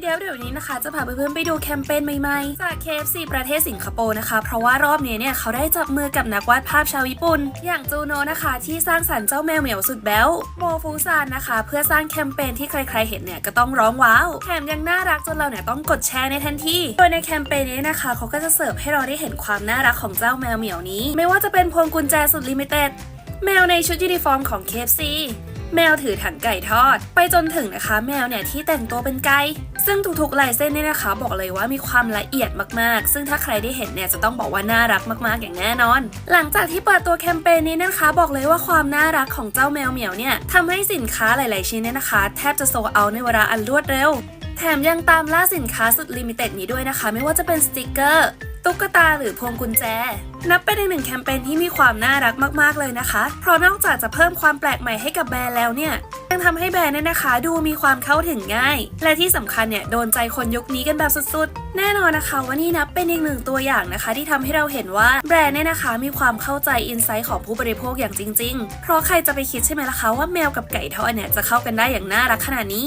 เดี๋ยวเดี๋ยวนี้นะคะ จะพาเพื่อนๆไปดูแคมเปญใหม่ๆ จาก KFC ประเทศสิงคโปร์นะคะ เพราะว่ารอบนี้เนี่ยเขาได้จับมือกับนักวาดภาพชาวญี่ปุ่น อย่างจูโนนะคะ ที่สร้างสรรค์เจ้าแมวเหมียวสุดแบ๊วโมฟูซานนะคะ เพื่อสร้างแคมเปญที่ใครๆเห็นเนี่ยก็ต้องร้องว้าวแถมยังน่ารักจนเราเนี่ยต้องกดแชร์ในทันทีโดยในแคมเปญนี้นะคะเขาก็จะเสิร์ฟให้เราได้เห็นความน่ารักของเจ้าแมวเหมียวนี้ ไม่ว่าจะเป็นพวงกุญแจสุดลิมิเต็ดแมวในชุดยูนิฟอร์มของ KFC แมวถือถังไก่ทอด ไปจนถึงนะคะแมวเนี่ยที่แต่งตัวเป็นไก่ซึ่งทุกๆลายเส้นเนี่ยนะคะ บอกเลยว่ามีความละเอียดมากๆ ซึ่งถ้าใครได้เห็นเนี่ยจะต้องบอกว่าน่ารักมากๆอย่างแน่นอน หลังจากที่เปิดตัวแคมเปญนี้นะคะ บอกเลยว่าความน่ารักของเจ้าแมวเหมียวเนี่ยทำให้สินค้าหลายๆชิ้นเนี่ยนะคะ แทบจะโซเอาในเวลาอันรวดเร็วแถมยังตามล่าสินค้าสุดลิมิเต็ดนี้ด้วยนะคะ ไม่ว่าจะเป็นสติกเกอร์ ตุ๊กตาหรือพวงกุญแจ นับเป็นอีกหนึ่งแคมเปญที่มีความน่ารักมากๆเลยนะคะ เพราะนอกจากจะเพิ่มความแปลกใหม่ให้กับแบรนด์แล้วเนี่ยยังทำให้แบรนด์เนี่ยนะคะดูมีความเข้าถึงง่าย และที่สำคัญเนี่ยโดนใจคนยุคนี้กันแบบสุดๆ แน่นอนนะคะว่านี่นับเป็นอีกหนึ่งตัวอย่างนะคะ ที่ทำให้เราเห็นว่าแบรนด์เนี่ยนะคะ มีความเข้าใจอินไซต์ของผู้บริโภคอย่างจริง ๆ เพราะใครจะไปคิดใช่ไหมล่ะคะว่าแมวกับไก่ทอดเนี่ยจะเข้ากันได้อย่างน่ารักขนาดนี้